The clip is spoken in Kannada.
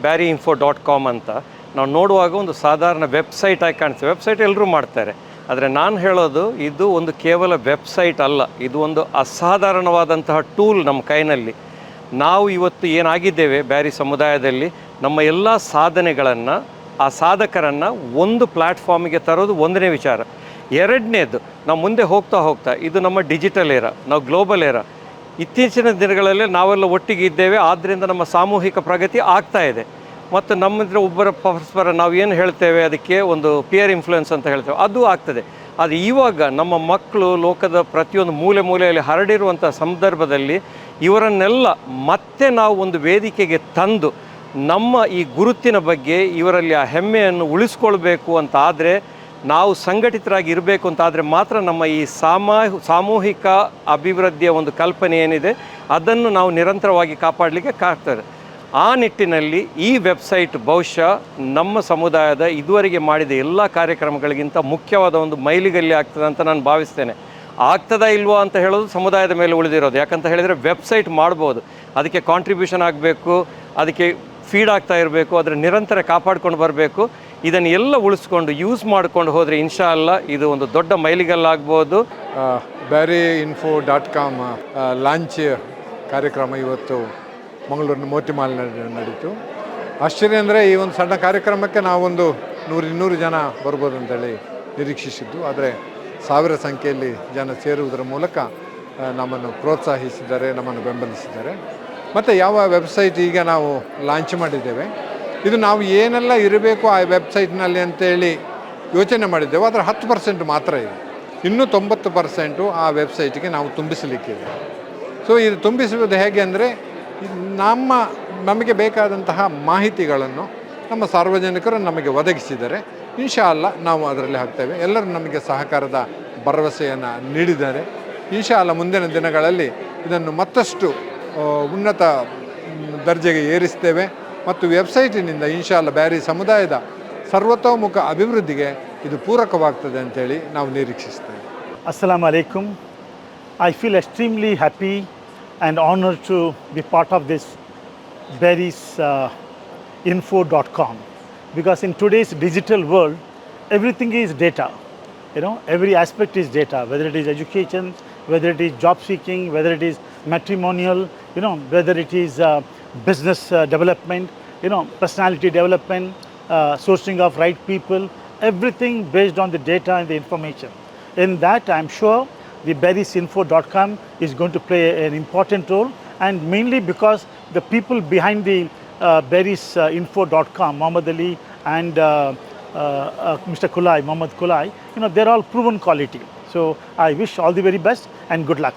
ಬ್ಯಾರಿ ಇನ್ಫೋ ಡಾಟ್ ಕಾಮ್ ಅಂತ. ನಾವು ನೋಡುವಾಗ ಒಂದು ಸಾಧಾರಣ ವೆಬ್ಸೈಟ್ ಆಗಿ ಕಾಣ್ತೇವೆ ವೆಬ್ಸೈಟ್ ಎಲ್ಲರೂ ಮಾಡ್ತಾರೆ. ಆದರೆ ನಾನು ಹೇಳೋದು, ಇದು ಒಂದು ಕೇವಲ ವೆಬ್ಸೈಟ್ ಅಲ್ಲ. ಇದು ಒಂದು ಅಸಾಧಾರಣವಾದಂತಹ ಟೂಲ್ ನಮ್ಮ ಕೈನಲ್ಲಿ. ನಾವು ಇವತ್ತು ಏನಾಗಿದ್ದೇವೆ ಬ್ಯಾರಿ ಸಮುದಾಯದಲ್ಲಿ? ನಮ್ಮ ಎಲ್ಲ ಸಾಧನೆಗಳನ್ನು, ಆ ಸಾಧಕರನ್ನು ಒಂದು ಪ್ಲ್ಯಾಟ್ಫಾರ್ಮಿಗೆ ತರೋದು ಒಂದನೇ ವಿಚಾರ. ಎರಡನೇದು, ನಾವು ಮುಂದೆ ಹೋಗ್ತಾ ಹೋಗ್ತಾ, ಇದು ನಮ್ಮ ಡಿಜಿಟಲ್ ಏರ, ನಾವು ಗ್ಲೋಬಲ್ ಏರ. ಇತ್ತೀಚಿನ ದಿನಗಳಲ್ಲಿ ನಾವೆಲ್ಲ ಒಟ್ಟಿಗೆ ಇದ್ದೇವೆ. ಆದ್ದರಿಂದ ನಮ್ಮ ಸಾಮೂಹಿಕ ಪ್ರಗತಿ ಆಗ್ತಾ ಇದೆ. ಮತ್ತು ನಮ್ಮಿಂದ ಒಬ್ಬರ ಪರಸ್ಪರ ನಾವು ಏನು ಹೇಳ್ತೇವೆ ಅದಕ್ಕೆ ಒಂದು ಪಿಯರ್ ಇನ್ಫ್ಲುಯೆನ್ಸ್ ಅಂತ ಹೇಳ್ತೇವೆ. ಅದು ಆಗ್ತದೆ. ಅದು ಇವಾಗ ನಮ್ಮ ಮಕ್ಕಳು ಲೋಕದ ಪ್ರತಿಯೊಂದು ಮೂಲೆ ಮೂಲೆಯಲ್ಲಿ ಹರಡಿರುವಂಥ ಸಂದರ್ಭದಲ್ಲಿ ಇವರನ್ನೆಲ್ಲ ಮತ್ತೆ ನಾವು ಒಂದು ವೇದಿಕೆಗೆ ತಂದು ನಮ್ಮ ಈ ಗುರುತಿನ ಬಗ್ಗೆ ಇವರಲ್ಲಿ ಆ ಹೆಮ್ಮೆಯನ್ನು ಉಳಿಸ್ಕೊಳ್ಬೇಕು ಅಂತ ಆದರೆ ನಾವು ಸಂಘಟಿತರಾಗಿ ಇರಬೇಕು ಅಂತ ಆದರೆ ಮಾತ್ರ ನಮ್ಮ ಈ ಸಾಮಾ, ಸಾಮೂಹಿಕ ಅಭಿವೃದ್ಧಿಯ ಒಂದು ಕಲ್ಪನೆ ಏನಿದೆ, ಅದನ್ನು ನಾವು ನಿರಂತರವಾಗಿ ಕಾಪಾಡಲಿಕ್ಕೆ ಕಾಗ್ತದೆ ಆ ನಿಟ್ಟಿನಲ್ಲಿ ಈ ವೆಬ್ಸೈಟ್ ಬಹುಶಃ ನಮ್ಮ ಸಮುದಾಯದ ಇದುವರೆಗೆ ಮಾಡಿದ ಎಲ್ಲ ಕಾರ್ಯಕ್ರಮಗಳಿಗಿಂತ ಮುಖ್ಯವಾದ ಒಂದು ಮೈಲಿಗಲ್ಲಿ ಆಗ್ತದೆ ಅಂತ ನಾನು ಭಾವಿಸ್ತೇನೆ. ಆಗ್ತದಾ ಇಲ್ವೋ ಅಂತ ಹೇಳೋದು ಸಮುದಾಯದ ಮೇಲೆ ಉಳಿದಿರೋದು. ಯಾಕಂತ ಹೇಳಿದರೆ ವೆಬ್ಸೈಟ್ ಮಾಡ್ಬೋದು. ಅದಕ್ಕೆ ಕಾಂಟ್ರಿಬ್ಯೂಷನ್ ಆಗಬೇಕು, ಅದಕ್ಕೆ ಫೀಡ್ ಆಗ್ತಾ ಇರಬೇಕು, ಅದರ ನಿರಂತರ ಕಾಪಾಡ್ಕೊಂಡು ಬರಬೇಕು. ಇದನ್ನು ಎಲ್ಲ ಉಳಿಸ್ಕೊಂಡು ಯೂಸ್ ಮಾಡ್ಕೊಂಡು ಹೋದರೆ ಇನ್ಶಾ ಅಲ್ಲ ಇದು ಒಂದು ದೊಡ್ಡ ಮೈಲಿಗಲ್ಲಾಗ್ಬೋದು. Beary info dot com launch ಕಾರ್ಯಕ್ರಮ ಇವತ್ತು ಮಂಗಳೂರಿನ ಮೋತಿಮಾಲ್ ನಡೀತು. ಆಶ್ಚರ್ಯ ಅಂದರೆ ಈ ಒಂದು ಸಣ್ಣ ಕಾರ್ಯಕ್ರಮಕ್ಕೆ ನಾವೊಂದು ನೂರು ಇನ್ನೂರು ಜನ ಬರ್ಬೋದು ಅಂತೇಳಿ ನಿರೀಕ್ಷಿಸಿದ್ದು. ಆದರೆ ಸಾವಿರ ಸಂಖ್ಯೆಯಲ್ಲಿ ಜನ ಸೇರುವುದರ ಮೂಲಕ ನಮ್ಮನ್ನು ಪ್ರೋತ್ಸಾಹಿಸಿದ್ದಾರೆ, ನಮ್ಮನ್ನು ಬೆಂಬಲಿಸಿದ್ದಾರೆ. ಮತ್ತು ಯಾವ ವೆಬ್ಸೈಟ್ ಈಗ ನಾವು ಲಾಂಚ್ ಮಾಡಿದ್ದೇವೆ? ಇದು ನಾವು ಏನೆಲ್ಲ ಇರಬೇಕು ಆ ವೆಬ್ಸೈಟ್ನಲ್ಲಿ ಅಂತೇಳಿ ಯೋಚನೆ ಮಾಡಿದ್ದೇವೆ. ಅದರ ಹತ್ತು ಪರ್ಸೆಂಟ್ ಮಾತ್ರ ಇದೆ. ಇನ್ನೂ ತೊಂಬತ್ತು ಪರ್ಸೆಂಟು ಆ ವೆಬ್ಸೈಟ್ಗೆ ನಾವು ತುಂಬಿಸಲಿಕ್ಕಿದೆ. ಸೊ ಇದು ತುಂಬಿಸುವುದು ಹೇಗೆ ಅಂದರೆ, ನಮ್ಮ, ನಮಗೆ ಬೇಕಾದಂತಹ ಮಾಹಿತಿಗಳನ್ನು ನಮ್ಮ ಸಾರ್ವಜನಿಕರು ನಮಗೆ ಒದಗಿಸಿದರೆ ಇನ್ಶಾ ಅಲ್ಲ ನಾವು ಅದರಲ್ಲಿ ಹಾಕ್ತೇವೆ. ಎಲ್ಲರೂ ನಮಗೆ ಸಹಕಾರದ ಭರವಸೆಯನ್ನು ನೀಡಿದ್ದಾರೆ. ಇನ್ಶಾ ಅಲ್ಲ ಮುಂದಿನ ದಿನಗಳಲ್ಲಿ ಇದನ್ನು ಮತ್ತಷ್ಟು ಉನ್ನತ ದರ್ಜೆಗೆ ಏರಿಸ್ತೇವೆ ಮತ್ತು ವೆಬ್ಸೈಟಿನಿಂದ ಇನ್ಶಾಲ್ಲ ಬ್ಯಾರಿ ಸಮುದಾಯದ ಸರ್ವತೋಮುಖ ಅಭಿವೃದ್ಧಿಗೆ ಇದು ಪೂರಕವಾಗ್ತದೆ ಅಂತೇಳಿ ನಾವು ನಿರೀಕ್ಷಿಸ್ತೇವೆ. ಅಸ್ಸಲಾಮ್ ಅಲೈಕುಮ್ I feel extremely happy and honour to be part of this Bearys info dot com because in today's digital world everything is data you know every aspect is data whether it is education whether it is job seeking whether it is matrimonial you know whether it is uh, business uh, development you know personality development uh, sourcing of right people everything based on the data and the information in that i'm sure the berriesinfo.com is going to play an important role and mainly because the people behind the uh, berriesinfo.com Muhammad Ali and uh, uh, uh, Mr. Kulai, Muhammad Kulai, you know, they're all proven quality. So I wish all the very best and good luck.